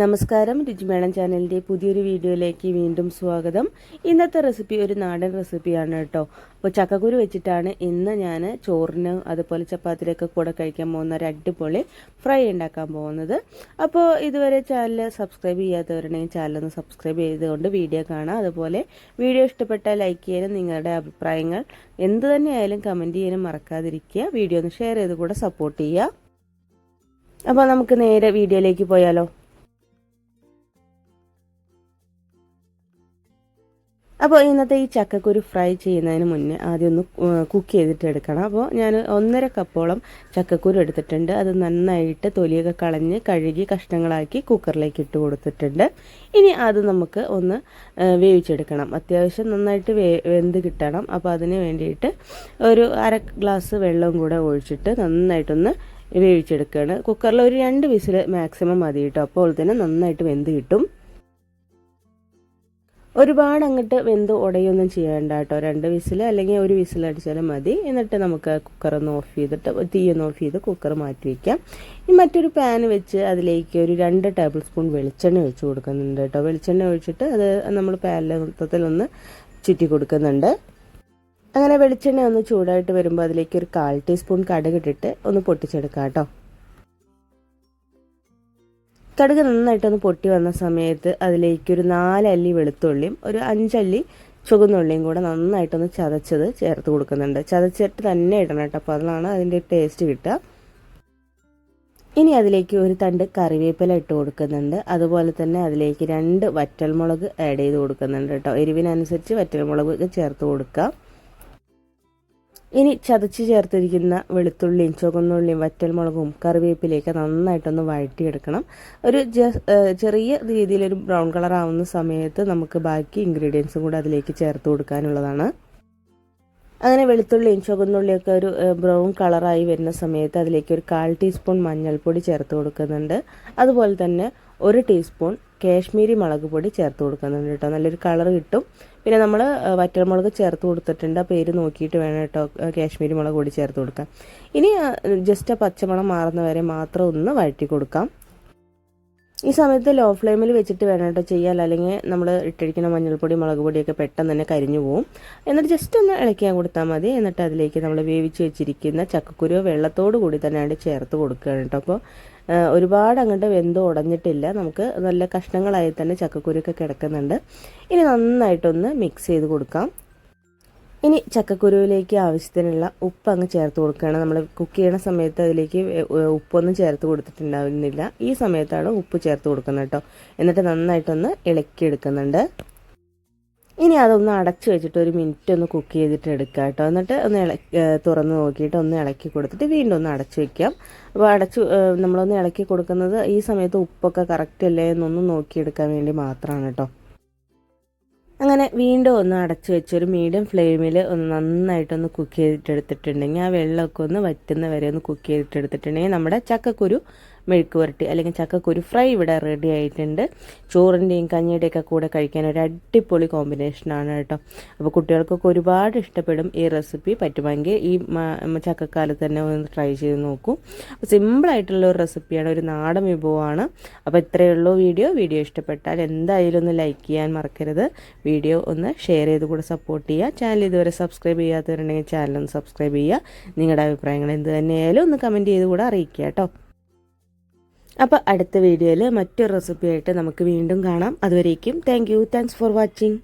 നമസ്കാരം. രുചിമേളം ചാനലിന്റെ പുതിയൊരു വീഡിയോയിലേക്ക് വീണ്ടും സ്വാഗതം. ഇന്നത്തെ റെസിപ്പി ഒരു നാടൻ റെസിപ്പിയാണ് കേട്ടോ. അപ്പോൾ ചക്കക്കുരു വെച്ചിട്ടാണ് ഇന്ന് ഞാൻ ചോറിന് അതുപോലെ ചപ്പാത്തിയിലൊക്കെ കൂടെ കഴിക്കാൻ പോകുന്ന ഒരു അടിപൊളി ഫ്രൈ ഉണ്ടാക്കാൻ പോകുന്നത്. അപ്പോൾ ഇതുവരെ ചാനൽ സബ്സ്ക്രൈബ് ചെയ്യാത്തവരുണ്ടെങ്കിൽ ചാനലൊന്ന് സബ്സ്ക്രൈബ് ചെയ്തുകൊണ്ട് വീഡിയോ കാണാം. അതുപോലെ വീഡിയോ ഇഷ്ടപ്പെട്ട ലൈക്ക് ചെയ്യാനും നിങ്ങളുടെ അഭിപ്രായങ്ങൾ എന്ത് തന്നെയായാലും കമന്റ് ചെയ്യാനും മറക്കാതിരിക്കുക. വീഡിയോ ഒന്ന് ഷെയർ ചെയ്ത് കൂടെ സപ്പോർട്ട് ചെയ്യുക. അപ്പോൾ നമുക്ക് നേരെ വീഡിയോയിലേക്ക് പോയാലോ. അപ്പോൾ ഇന്നത്തെ ഈ ചക്കക്കുരു ഫ്രൈ ചെയ്യുന്നതിന് മുന്നേ ആദ്യം ഒന്ന് കുക്ക് ചെയ്തിട്ട് എടുക്കണം. അപ്പോൾ ഞാൻ ഒന്നര കപ്പോളം ചക്കക്കുരു എടുത്തിട്ടുണ്ട്. അത് നന്നായിട്ട് തൊലിയൊക്കെ കളഞ്ഞ് കഴുകി കഷ്ണങ്ങളാക്കി കുക്കറിലേക്ക് ഇട്ട് കൊടുത്തിട്ടുണ്ട്. ഇനി അത് നമുക്ക് ഒന്ന് വേവിച്ചെടുക്കണം. അത്യാവശ്യം നന്നായിട്ട് വേ വെന്ത് കിട്ടണം. അപ്പോൾ അതിന് വേണ്ടിയിട്ട് ഒരു അര ഗ്ലാസ് വെള്ളം കൂടെ ഒഴിച്ചിട്ട് നന്നായിട്ടൊന്ന് വേവിച്ചെടുക്കുകയാണ് കുക്കറിൽ ഒരു രണ്ട് വിസിൽ മാക്സിമം മതി കേട്ടോ അപ്പോൾ തന്നെ നന്നായിട്ട് വെന്ത് കിട്ടും. ഒരുപാട് അങ്ങോട്ട് വെന്ത് ഉടയൊന്നും ചെയ്യേണ്ട കേട്ടോ രണ്ട് വിസിൽ അല്ലെങ്കിൽ ഒരു വിസിൽ അടിച്ചാലും മതി. എന്നിട്ട് നമുക്ക് കുക്കർ ഒന്ന് ഓഫ് ചെയ്തിട്ട് തീ ഒന്ന് ഓഫ് ചെയ്ത് കുക്കർ മാറ്റി വയ്ക്കാം ഇനി മറ്റൊരു പാൻ വെച്ച് അതിലേക്ക് ഒരു രണ്ട് ടേബിൾ സ്പൂൺ വെളിച്ചെണ്ണ ഒഴിച്ച് കൊടുക്കുന്നുണ്ട് കേട്ടോ വെളിച്ചെണ്ണ ഒഴിച്ചിട്ട് അത് നമ്മൾ പാനിലെ മൊത്തത്തിലൊന്ന് ചുറ്റി കൊടുക്കുന്നുണ്ട്. അങ്ങനെ വെളിച്ചെണ്ണ ഒന്ന് ചൂടായിട്ട് വരുമ്പോൾ അതിലേക്ക് ഒരു കാൽ ടീസ്പൂൺ കടുക് ഇട്ടിട്ട് ഒന്ന് പൊട്ടിച്ചെടുക്കാം കേട്ടോ കടുക് നന്നായിട്ടൊന്ന് പൊട്ടി വന്ന സമയത്ത് അതിലേക്ക് ഒരു നാലല്ലി വെളുത്തുള്ളിയും ഒരു അഞ്ചല്ലി ചുവന്നുള്ളിയും കൂടെ നന്നായിട്ടൊന്ന് ചതച്ചത് ചേർത്ത് കൊടുക്കുന്നുണ്ട്. ചതച്ചിട്ട് തന്നെ ഇടണം കേട്ടോ. അപ്പോൾ അതിലാണ് അതിന്റെ ടേസ്റ്റ് കിട്ടുക. ഇനി അതിലേക്ക് ഒരു തണ്ട് കറിവേപ്പില ഇട്ട് കൊടുക്കുന്നുണ്ട്. അതുപോലെ തന്നെ അതിലേക്ക് രണ്ട് വറ്റൽമുളക് ആഡ് ചെയ്ത് കൊടുക്കുന്നുണ്ട് കേട്ടോ. എരിവിനനുസരിച്ച് വറ്റൽമുളക് ചേർത്ത് കൊടുക്കുക ഇനി ചതച്ച് ചേർത്തിരിക്കുന്ന വെളുത്തുള്ളിയും ചുവന്നുള്ളിയും വറ്റൽമുളകും കറിവേപ്പിലേക്ക് നന്നായിട്ടൊന്ന് വഴറ്റിയെടുക്കണം. ഒരു ചെറിയ രീതിയിൽ ഒരു ബ്രൗൺ കളർ ആവുന്ന സമയത്ത് നമുക്ക് ബാക്കി ഇൻഗ്രീഡിയൻസും കൂടെ അതിലേക്ക് ചേർത്ത് കൊടുക്കാനുള്ളതാണ്. അങ്ങനെ വെളുത്തുള്ളിയും ചുവന്നുള്ളിയൊക്കെ ഒരു ബ്രൗൺ കളറായി വരുന്ന സമയത്ത് അതിലേക്ക് ഒരു കാൽ ടീസ്പൂൺ മഞ്ഞൾപ്പൊടി ചേർത്ത് കൊടുക്കുന്നുണ്ട്. അതുപോലെ തന്നെ ഒരു ടീസ്പൂൺ കാശ്മീരി മുളക് പൊടി ചേർത്ത് കൊടുക്കുന്നുണ്ട് കേട്ടോ. നല്ലൊരു കളർ കിട്ടും. പിന്നെ നമ്മൾ വറ്റൽമുളക് ചേർത്ത് കൊടുത്തിട്ടുണ്ട്. ആ പേര് നോക്കിയിട്ട് വേണം കേട്ടോ കാശ്മീരി മുളക് പൊടി ചേർത്ത് കൊടുക്കാം ഇനി ജസ്റ്റ് ആ പച്ചമണം വരെ മാത്രം ഒന്ന് വഴറ്റി കൊടുക്കാം. ഈ സമയത്ത് ലോ ഫ്ലെയിമിൽ വെച്ചിട്ട് വേണം കേട്ടോ ചെയ്യാൻ. അല്ലെങ്കിൽ നമ്മൾ ഇട്ടിരിക്കുന്ന മഞ്ഞൾപ്പൊടി മുളക് പൊടിയൊക്കെ പെട്ടെന്ന് തന്നെ കരിഞ്ഞു പോകും എന്നിട്ട് ജസ്റ്റ് ഒന്ന് ഇളക്കിയാൽ കൊടുത്താൽ മതി. എന്നിട്ട് അതിലേക്ക് നമ്മൾ വേവിച്ച് വെച്ചിരിക്കുന്ന ചക്കക്കുരു വെള്ളത്തോട് കൂടി തന്നെയാണ് ചേർത്ത് കൊടുക്കുകയാണ് കേട്ടോ. അപ്പോൾ ഒരുപാട് അങ്ങോട്ട് വെന്ത് ഉടഞ്ഞിട്ടില്ല. നമുക്ക് നല്ല കഷ്ണങ്ങളായി തന്നെ ചക്കക്കുരുക്കെ കിടക്കുന്നുണ്ട്. ഇനി നന്നായിട്ടൊന്ന് മിക്സ് ചെയ്ത് കൊടുക്കാം. ഇനി ചക്കക്കുരുവിലേക്ക് ആവശ്യത്തിനുള്ള ഉപ്പ് അങ്ങ് ചേർത്ത് കൊടുക്കുകയാണ്. നമ്മൾ കുക്ക് ചെയ്യണ സമയത്ത് അതിലേക്ക് ഉപ്പൊന്നും ചേർത്ത് കൊടുത്തിട്ടുണ്ടാവുന്നില്ല. ഈ സമയത്താണ് ഉപ്പ് ചേർത്ത് കൊടുക്കുന്നത് കേട്ടോ. എന്നിട്ട് നന്നായിട്ടൊന്ന് ഇളക്കിയെടുക്കുന്നുണ്ട്. ഇനി അതൊന്ന് അടച്ചു വെച്ചിട്ട് ഒരു മിനിറ്റ് ഒന്ന് കുക്ക് ചെയ്തിട്ട് എടുക്കുക കേട്ടോ. എന്നിട്ട് ഒന്ന് ഇളക്കി തുറന്ന് നോക്കിയിട്ട് ഒന്ന് ഇളക്കി കൊടുത്തിട്ട് വീണ്ടും ഒന്ന് അടച്ചു വെക്കാം. അപ്പോൾ അടച്ചു നമ്മളൊന്ന് ഇളക്കി കൊടുക്കുന്നത് ഈ സമയത്ത് ഉപ്പൊക്കെ കറക്റ്റ് അല്ലേ എന്നൊന്ന് നോക്കിയെടുക്കാൻ വേണ്ടി മാത്രമാണ് കേട്ടോ. അങ്ങനെ വീണ്ടും ഒന്ന് അടച്ചു വെച്ചൊരു മീഡിയം ഫ്ലെയിമിൽ ഒന്ന് നന്നായിട്ടൊന്ന് കുക്ക് ചെയ്തിട്ടെടുത്തിട്ടുണ്ടെങ്കിൽ ആ വെള്ളമൊക്കെ ഒന്ന് വറ്റുന്ന വരെ ഒന്ന് കുക്ക് ചെയ്തിട്ടെടുത്തിട്ടുണ്ടെങ്കിൽ നമ്മുടെ ചക്കക്കുരു മെഴുക്ക് പുരട്ടി അല്ലെങ്കിൽ ചക്കക്കുരു ഫ്രൈ ഇവിടെ റെഡി ആയിട്ടുണ്ട്. ചോറിന്റെയും കഞ്ഞിയുടെയൊക്കെ കൂടെ കഴിക്കാൻ ഒരു അടിപൊളി കോമ്പിനേഷനാണ് കേട്ടോ. അപ്പോൾ കുട്ടികൾക്കൊക്കെ ഒരുപാട് ഇഷ്ടപ്പെടും ഈ റെസിപ്പി പറ്റുമെങ്കിൽ ഈ ചക്കക്കാലത്ത് തന്നെ ഒന്ന് ട്രൈ ചെയ്ത് നോക്കൂ. അപ്പോൾ സിമ്പിളായിട്ടുള്ള ഒരു റെസിപ്പിയാണ് ഒരു നാടൻ വിഭവമാണ്. അപ്പോൾ ഇത്രയേ ഉള്ളൂ വീഡിയോ വീഡിയോ ഇഷ്ടപ്പെട്ടാൽ എന്തായാലും ഒന്ന് ലൈക്ക് ചെയ്യാൻ മറക്കരുത്. വീഡിയോ ഒന്ന് ഷെയർ ചെയ്ത് കൂടെ സപ്പോർട്ട് ചെയ്യുക. ചാനൽ ഇതുവരെ സബ്സ്ക്രൈബ് ചെയ്യാത്തവരുണ്ടെങ്കിൽ ചാനൽ ഒന്ന് സബ്സ്ക്രൈബ് ചെയ്യുക. നിങ്ങളുടെ അഭിപ്രായങ്ങൾ എന്ത് തന്നെയായാലും ഒന്ന് കമന്റ് ചെയ്ത് കൂടെ അറിയിക്കുക കേട്ടോ. അപ്പോൾ അടുത്ത വീഡിയോയിൽ മറ്റൊരു റെസിപ്പിയായിട്ട് നമുക്ക് വീണ്ടും കാണാം. അതുവരേക്കും thank you thanks for watching